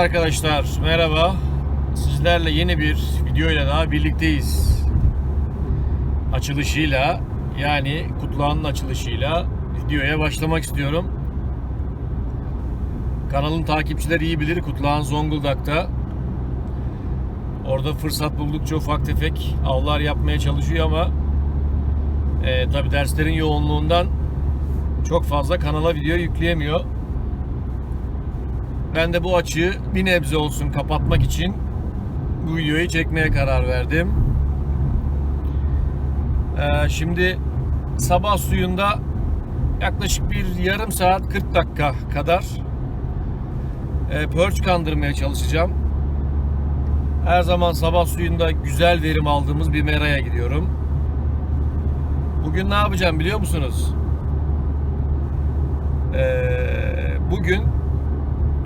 Arkadaşlar merhaba. Sizlerle yeni bir video ile daha birlikteyiz. Açılışıyla yani kutlağının açılışıyla videoya başlamak istiyorum. Kanalın takipçileri iyi bilir kutlağın Zonguldak'ta. Orada fırsat buldukça ufak tefek avlar yapmaya çalışıyor ama e, tabi derslerin yoğunluğundan çok fazla kanala video yükleyemiyor. Ben de bu açığı bir nebze olsun kapatmak için bu videoyu çekmeye karar verdim. Ee, şimdi sabah suyunda yaklaşık bir yarım saat 40 dakika kadar e, perch kandırmaya çalışacağım. Her zaman sabah suyunda güzel verim aldığımız bir meraya gidiyorum. Bugün ne yapacağım biliyor musunuz? Ee, bugün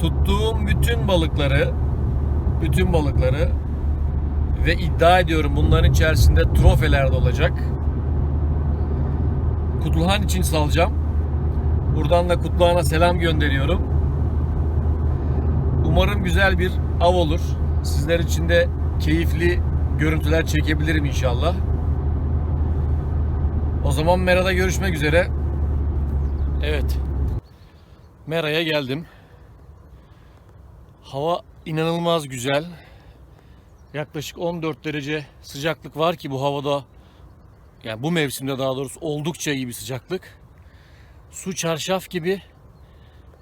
tuttuğum bütün balıkları bütün balıkları ve iddia ediyorum bunların içerisinde trofeler de olacak. Kutluhan için salacağım. Buradan da Kutluhan'a selam gönderiyorum. Umarım güzel bir av olur. Sizler için de keyifli görüntüler çekebilirim inşallah. O zaman Mera'da görüşmek üzere. Evet. Mera'ya geldim. Hava inanılmaz güzel. Yaklaşık 14 derece sıcaklık var ki bu havada yani bu mevsimde daha doğrusu oldukça iyi bir sıcaklık. Su çarşaf gibi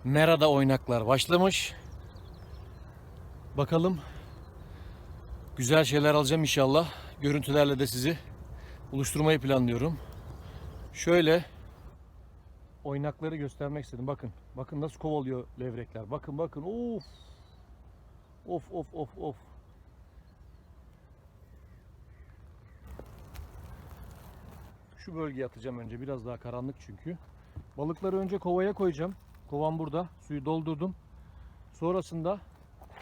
merada oynaklar başlamış. Bakalım güzel şeyler alacağım inşallah. Görüntülerle de sizi buluşturmayı planlıyorum. Şöyle oynakları göstermek istedim. Bakın. Bakın nasıl kovalıyor levrekler. Bakın bakın. Of. Of of of of. Şu bölgeye atacağım önce. Biraz daha karanlık çünkü. Balıkları önce kovaya koyacağım. Kovam burada. Suyu doldurdum. Sonrasında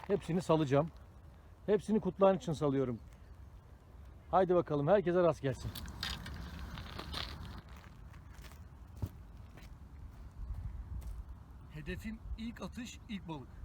hepsini salacağım. Hepsini kutlağın için salıyorum. Haydi bakalım. Herkese rast gelsin. Hedefim ilk atış, ilk balık.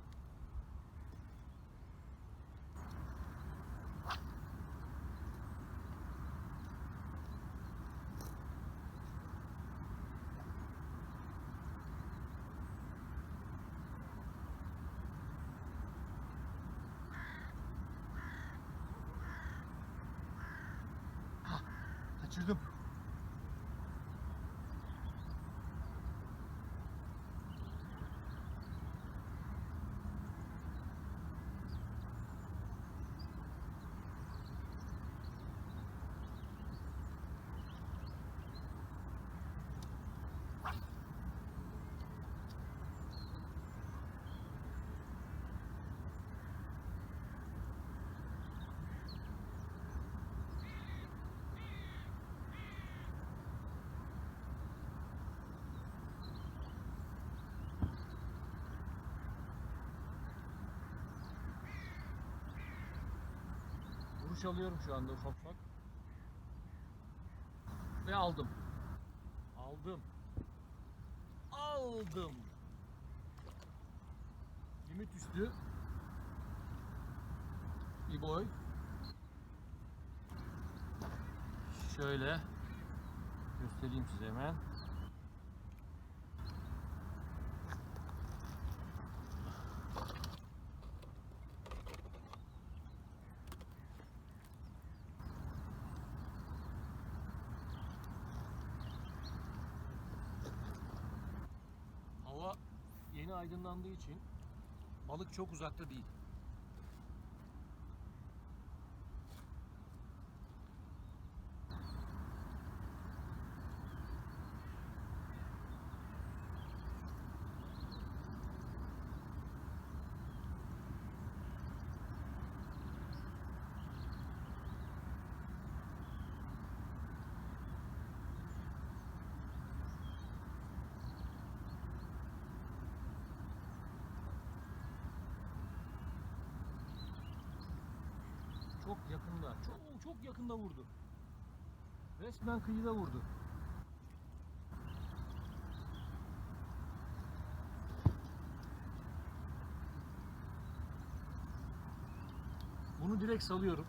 Vuruş alıyorum şu anda ufak ufak. Ve aldım. Aldım. Aldım. Limit üstü. Bir boy. Şöyle göstereyim size hemen. Hava yeni aydınlandığı için balık çok uzakta değil. altında vurdu. Resmen kıyıda vurdu. Bunu direkt salıyorum.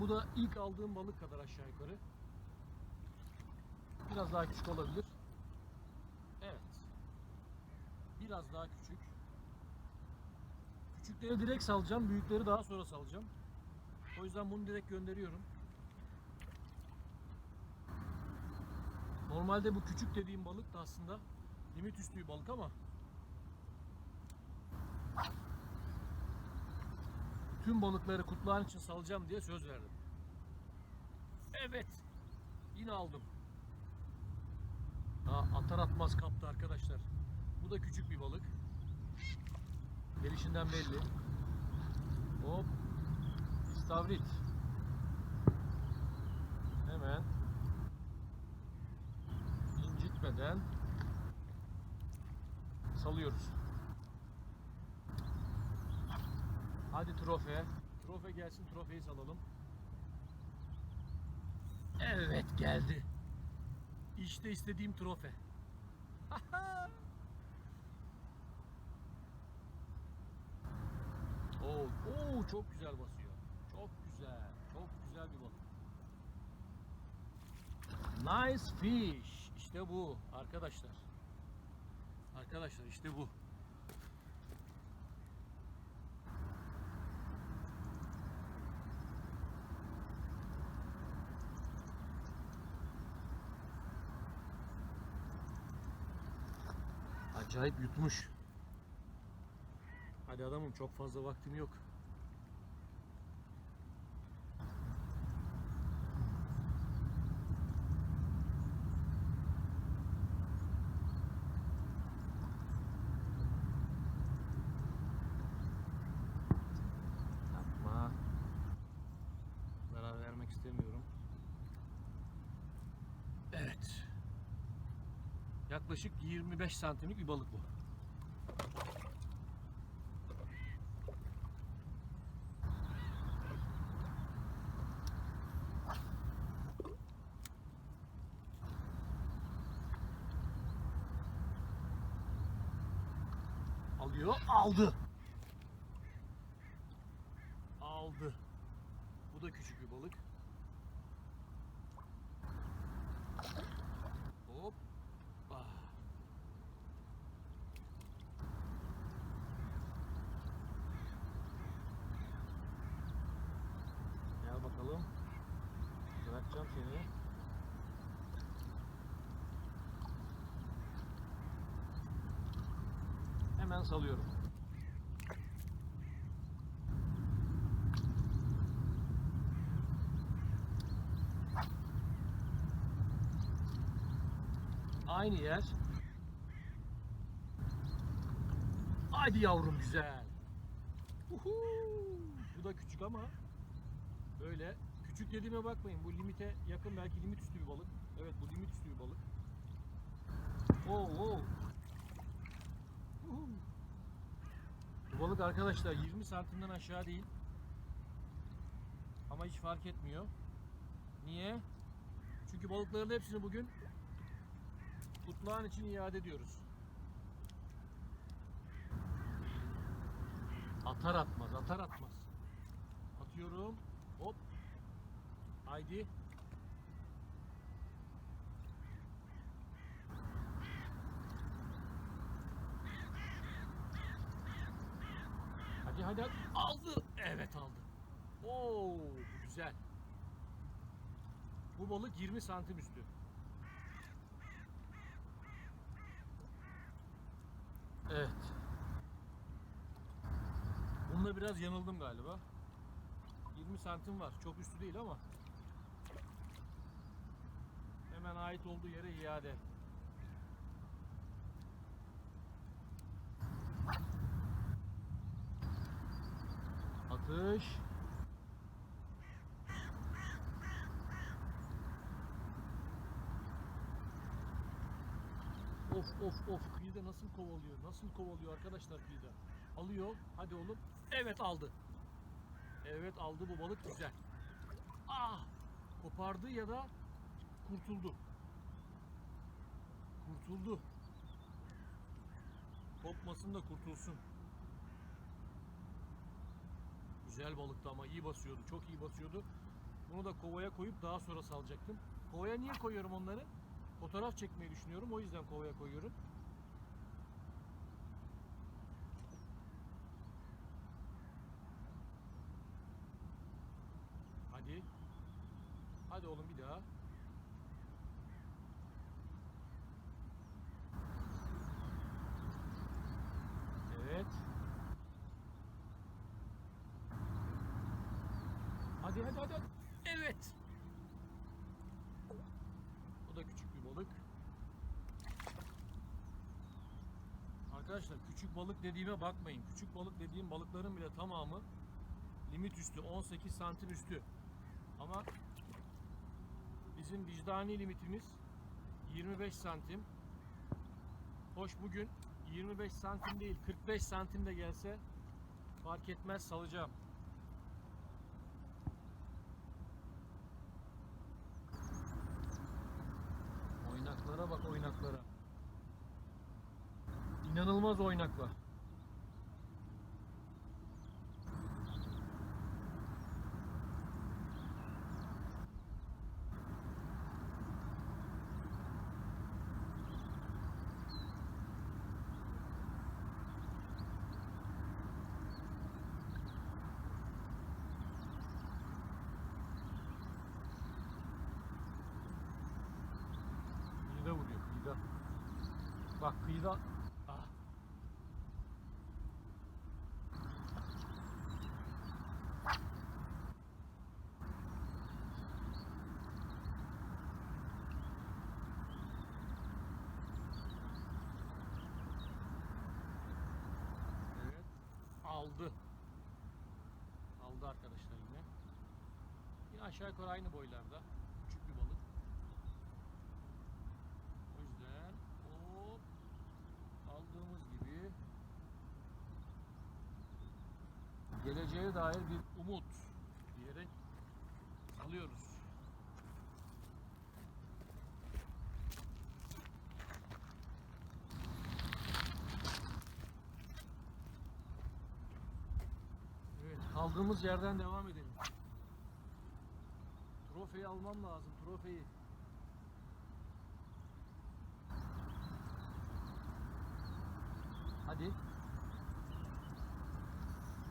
Bu da ilk aldığım balık kadar aşağı yukarı. Biraz daha küçük olabilir. Evet. Biraz daha küçük. Küçükleri direkt salacağım. Büyükleri daha sonra salacağım. O yüzden bunu direkt gönderiyorum. Normalde bu küçük dediğim balık da aslında limit üstü bir balık ama tüm balıkları kutlağın için salacağım diye söz verdim. Evet. Yine aldım. Aa, atar atmaz kaptı arkadaşlar. Bu da küçük bir balık. Gelişinden belli. Hop. İstavrit. Hemen incitmeden salıyoruz. Hadi trofe. Trofe gelsin trofeyi salalım. Evet geldi. İşte istediğim trofe. Oo, oo çok güzel basıyor. Çok güzel. Çok güzel bir balık. Nice fish. İşte bu arkadaşlar. Arkadaşlar işte bu. Acayip yutmuş. Hadi adamım çok fazla vaktim yok. 25 santimlik bir balık bu. Alıyor, aldı. Bu da küçük bir balık. Hop. Ah. Gel bakalım. Bırakacağım seni. Hemen salıyorum. Aynı yer. Hadi yavrum güzel. Uhu. Bu da küçük ama böyle küçük dediğime bakmayın. Bu limite yakın belki limit üstü bir balık. Evet bu limit üstü bir balık. Oo, oo. Uhu. Balık arkadaşlar 20 santimden aşağı değil. Ama hiç fark etmiyor. Niye? Çünkü balıkların hepsini bugün kutlağın için iade ediyoruz. Atar atmaz, atar atmaz. Atıyorum. Hop. Haydi. Hadi hadi. Aldı. Evet aldı. Oo, güzel. Bu balık 20 santim üstü. Evet. Bunda biraz yanıldım galiba. 20 santim var. Çok üstü değil ama. Hemen ait olduğu yere iade. Atış. Of of of kıyıda nasıl kovalıyor? Nasıl kovalıyor arkadaşlar kıyıda? Alıyor. Hadi oğlum. Evet aldı. Evet aldı bu balık güzel. Ah! Kopardı ya da kurtuldu. Kurtuldu. Kopmasın da kurtulsun. Güzel balıktı ama iyi basıyordu. Çok iyi basıyordu. Bunu da kovaya koyup daha sonra salacaktım. Kovaya niye koyuyorum onları? Fotoğraf çekmeyi düşünüyorum. O yüzden kovaya koyuyorum. Hadi. Hadi oğlum bir daha. Evet. Hadi hadi hadi. hadi. Evet. O da küçük bir balık. Arkadaşlar küçük balık dediğime bakmayın. Küçük balık dediğim balıkların bile tamamı limit üstü 18 santim üstü. Ama bizim vicdani limitimiz 25 santim. Hoş bugün 25 santim değil 45 santim de gelse fark etmez salacağım. İnanılmaz oynaklar. Kıyıda vuruyor kıyıda. Bak kıyıda. Ah. Evet. Aldı. Aldı arkadaşlar yine. Yine aşağı yukarı aynı boylarda. Küçük bir balık. O yüzden hop aldığımız gibi geleceğe dair bir umut diyerek alıyoruz. Evet, kaldığımız yerden devam edelim. Trofeyi almam lazım, trofeyi. Hadi.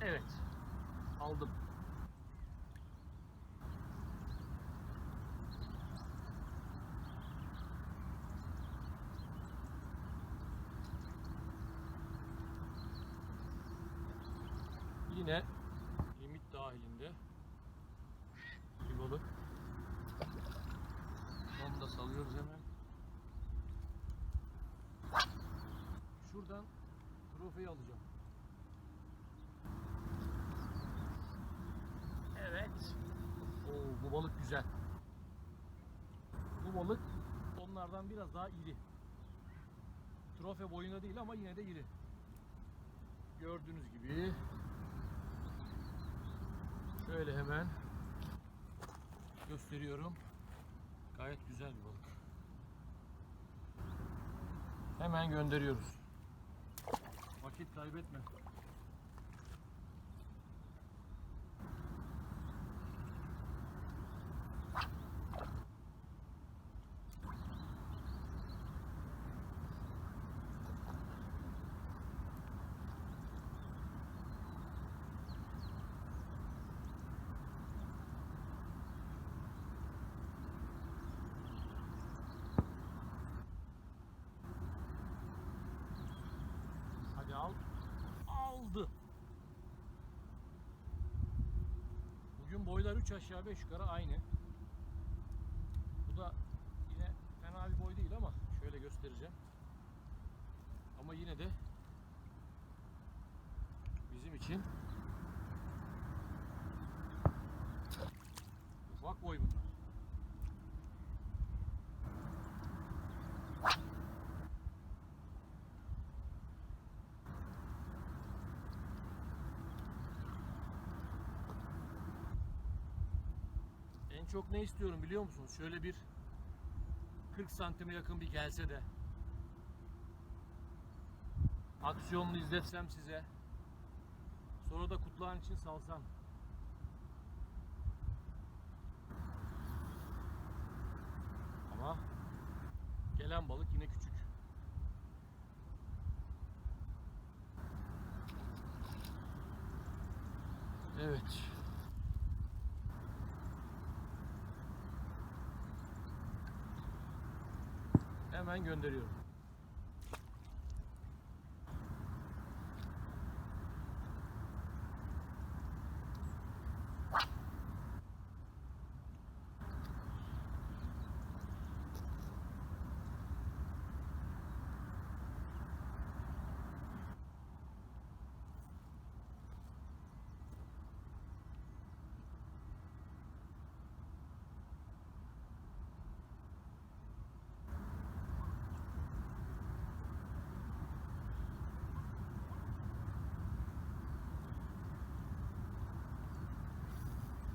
Evet. Aldım. Yine limit dahilinde bir balık. Onu da salıyoruz hemen. Şuradan trofeyi alacağım. Evet. Oo, bu balık güzel. Bu balık onlardan biraz daha iri. Trofe boyunda değil ama yine de iri. Gördüğünüz gibi şöyle hemen gösteriyorum. Gayet güzel bir balık. Hemen gönderiyoruz. Vakit kaybetme. Bugün boylar 3 aşağı 5 yukarı aynı. Bu da yine fena bir boy değil ama şöyle göstereceğim. Ama yine de bizim için ufak boy bunlar. Çok ne istiyorum biliyor musunuz? Şöyle bir 40 santime yakın bir gelse de aksiyonlu izletsem size. Sonra da kutlağın için salsam. Ama gelen balık yine küçük. Evet. Hemen gönderiyorum.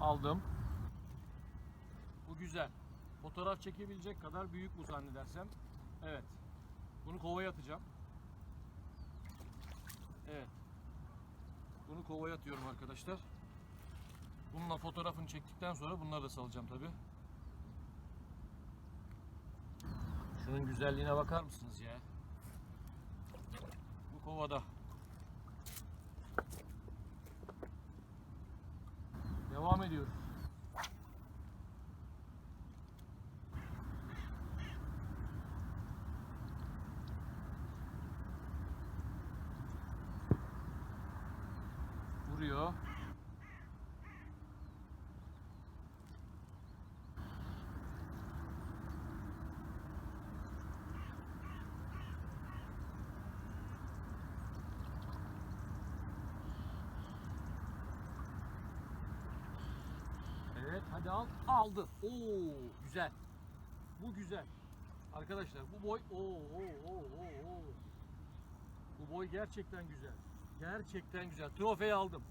Aldım. Bu güzel. Fotoğraf çekebilecek kadar büyük bu zannedersem. Evet. Bunu kovaya atacağım. Evet. Bunu kovaya atıyorum arkadaşlar. Bununla fotoğrafını çektikten sonra bunları da salacağım tabi. Şunun güzelliğine bakar mısınız ya? Bu kovada. Devam ediyoruz. Vuruyor. Evet hadi al. Aldı. Oo güzel. Bu güzel. Arkadaşlar bu boy oo oo oo oo. Bu boy gerçekten güzel. Gerçekten güzel. Trofeyi aldım.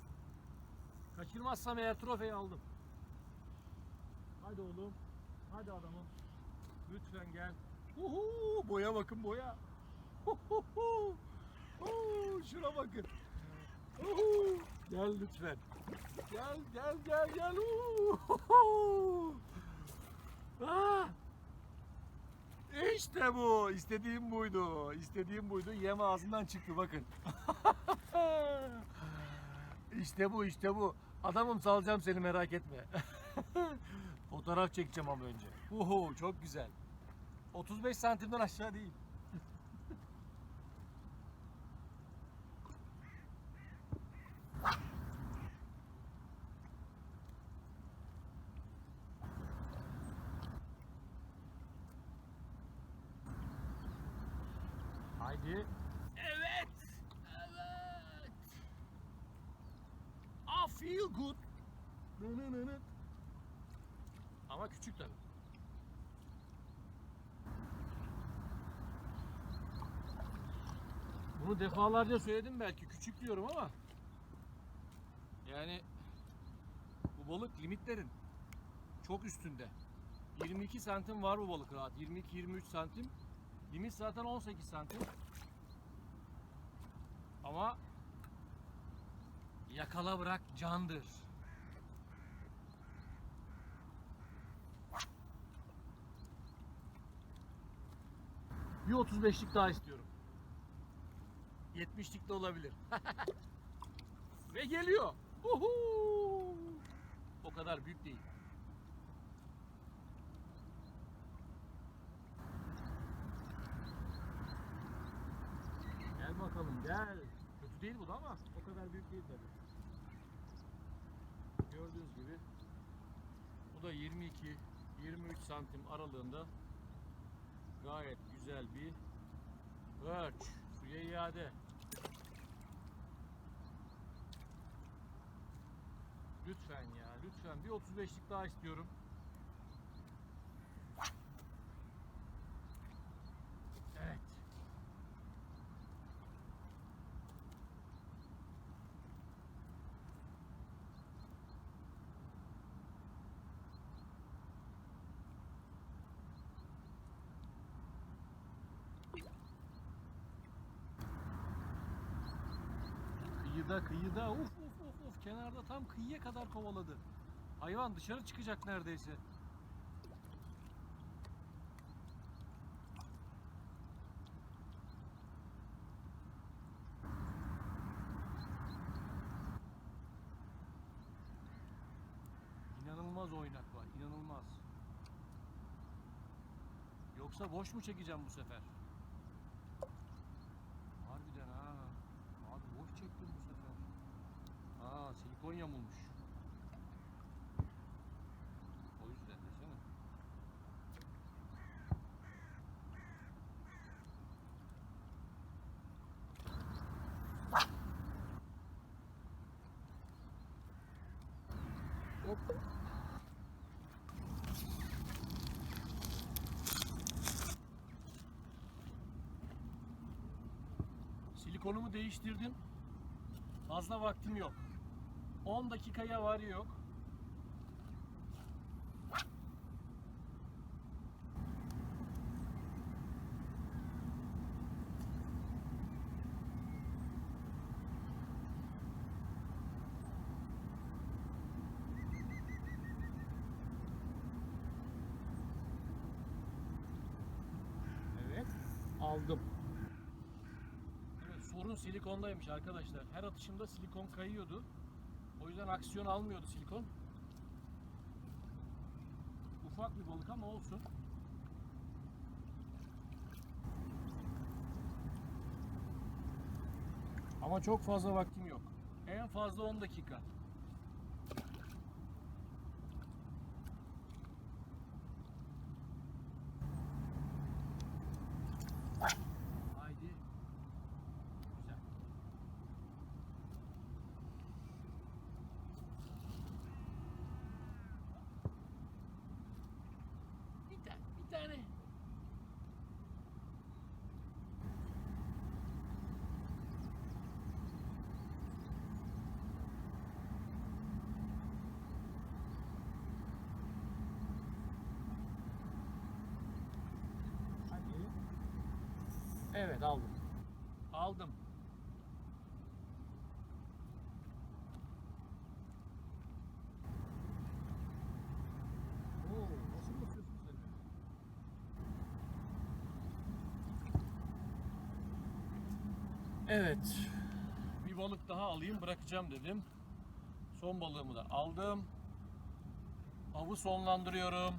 Kaçırmazsam eğer trofeyi aldım. Hadi oğlum. Hadi adamım. Lütfen gel. Uhu, boya bakın boya. Oo, şuna bakın. Uhu. Gel lütfen. Gel gel gel gel. Ah. İşte bu. İstediğim buydu. İstediğim buydu. Yem ağzından çıktı bakın. işte bu işte bu. Adamım salacağım seni merak etme. Fotoğraf çekeceğim ama önce. Uhu çok güzel. 35 santimden aşağı değil. Haydi. Evet. Evet. I feel good. Nı nı nı nı. Ama küçük tabii. Bunu defalarca söyledim belki küçük diyorum ama yani bu balık limitlerin çok üstünde. 22 santim var bu balık rahat. 22-23 santim. Limit zaten 18 santim. Ama yakala bırak candır. Bir 35'lik daha istiyorum. 70'lik de olabilir. Ve geliyor. Uhu! O kadar büyük değil. Gel bakalım gel. Kötü değil bu da ama o kadar büyük değil tabii. Gördüğünüz gibi bu da 22 23 santim aralığında gayet güzel bir perch. Suya iade. Lütfen ya lütfen. Bir 35'lik daha istiyorum. Evet. Kıyıda kıyıda uf kenarda tam kıyıya kadar kovaladı. Hayvan dışarı çıkacak neredeyse. İnanılmaz oynak var, inanılmaz. Yoksa boş mu çekeceğim bu sefer? Harbiden ha. Abi boş çektim bu sefer. Silikon yamulmuş. O yüzden desene. Hop. Silikonumu değiştirdim. Fazla vaktim yok. 10 dakikaya var yok. Evet, aldım. Evet, sorun silikondaymış arkadaşlar. Her atışımda silikon kayıyordu. Yüzden aksiyon almıyordu silikon. Ufak bir balık ama olsun. Ama çok fazla vaktim yok. En fazla 10 dakika. Haydi. Güzel. Bir tane, bir tane. Hadi. Evet aldım. Aldım. Oo, nasıl basıyorsun sen? Evet. Bir balık daha alayım bırakacağım dedim. Son balığımı da aldım. Avı sonlandırıyorum.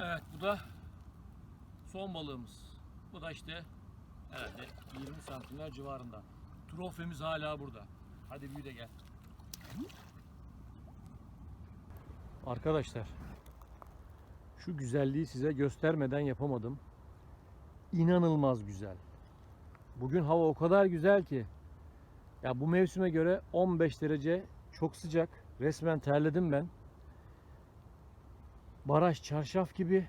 Evet bu da son balığımız. Bu da işte herhalde 20 santimler civarında. Trofemiz hala burada. Hadi büyü de gel. Arkadaşlar şu güzelliği size göstermeden yapamadım. İnanılmaz güzel. Bugün hava o kadar güzel ki ya bu mevsime göre 15 derece çok sıcak. Resmen terledim ben. Baraj çarşaf gibi.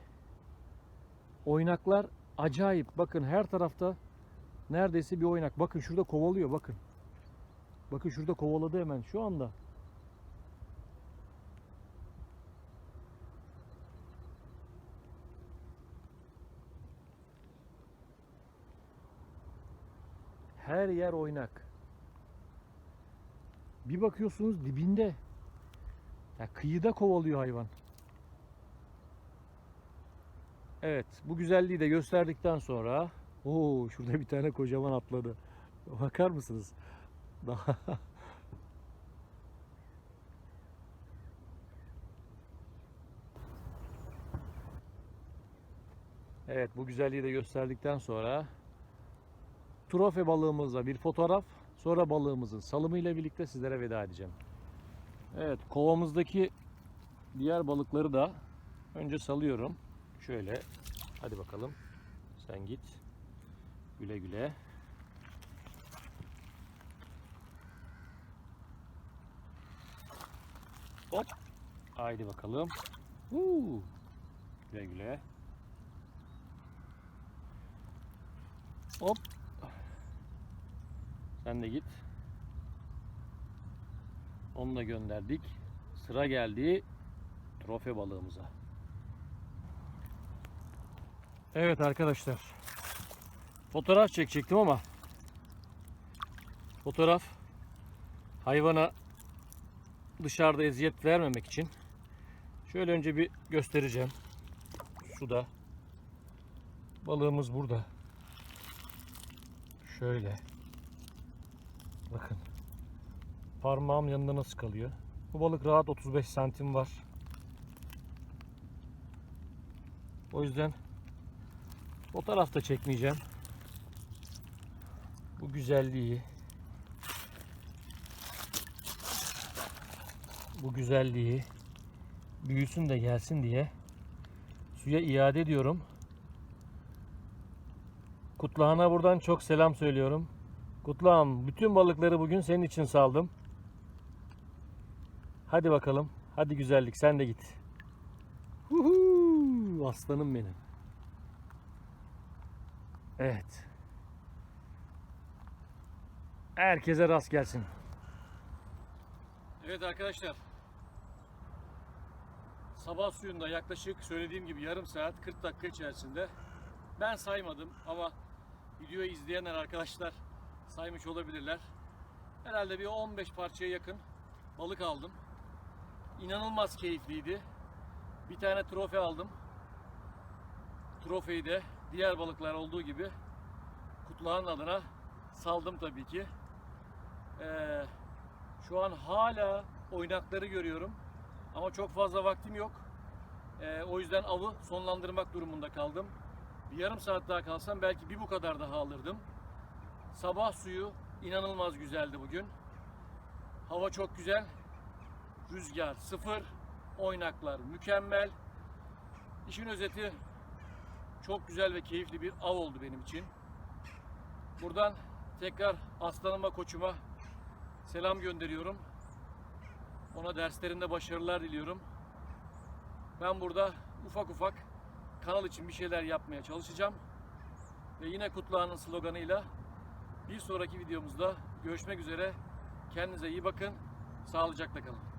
Oynaklar acayip. Bakın her tarafta neredeyse bir oynak. Bakın şurada kovalıyor bakın. Bakın şurada kovaladı hemen şu anda. Her yer oynak. Bir bakıyorsunuz dibinde. Ya kıyıda kovalıyor hayvan. Evet, bu güzelliği de gösterdikten sonra Oo, şurada bir tane kocaman atladı. Bakar mısınız? Daha Evet, bu güzelliği de gösterdikten sonra trofe balığımızla bir fotoğraf, sonra balığımızın salımı ile birlikte sizlere veda edeceğim. Evet, kovamızdaki diğer balıkları da önce salıyorum. Şöyle, hadi bakalım. Sen git. Güle güle. Hop. Haydi bakalım. Huu. Güle güle. Hop. Sen de git. Onu da gönderdik. Sıra geldi trofe balığımıza. Evet arkadaşlar. Fotoğraf çekecektim ama fotoğraf hayvana dışarıda eziyet vermemek için şöyle önce bir göstereceğim. Suda. Balığımız burada. Şöyle. Bakın. Parmağım yanında nasıl kalıyor. Bu balık rahat 35 santim var. O yüzden fotoğraf da çekmeyeceğim. Bu güzelliği bu güzelliği büyüsün de gelsin diye suya iade ediyorum. Kutluhan'a buradan çok selam söylüyorum. Kutluhan bütün balıkları bugün senin için saldım. Hadi bakalım. Hadi güzellik sen de git. Huhu, aslanım benim. Evet. Herkese rast gelsin. Evet arkadaşlar. Sabah suyunda yaklaşık söylediğim gibi yarım saat 40 dakika içerisinde ben saymadım ama videoyu izleyenler arkadaşlar saymış olabilirler. Herhalde bir 15 parçaya yakın balık aldım. İnanılmaz keyifliydi. Bir tane trofe aldım. Trofeyi de diğer balıklar olduğu gibi Kutluhan'ın adına saldım tabii ki. Ee, şu an hala oynakları görüyorum. Ama çok fazla vaktim yok. Ee, o yüzden avı sonlandırmak durumunda kaldım. Bir yarım saat daha kalsam belki bir bu kadar daha alırdım. Sabah suyu inanılmaz güzeldi bugün. Hava çok güzel. Rüzgar sıfır. Oynaklar mükemmel. İşin özeti çok güzel ve keyifli bir av oldu benim için. Buradan tekrar aslanıma koçuma selam gönderiyorum. Ona derslerinde başarılar diliyorum. Ben burada ufak ufak kanal için bir şeyler yapmaya çalışacağım. Ve yine Kutluhan'ın sloganıyla bir sonraki videomuzda görüşmek üzere. Kendinize iyi bakın. Sağlıcakla kalın.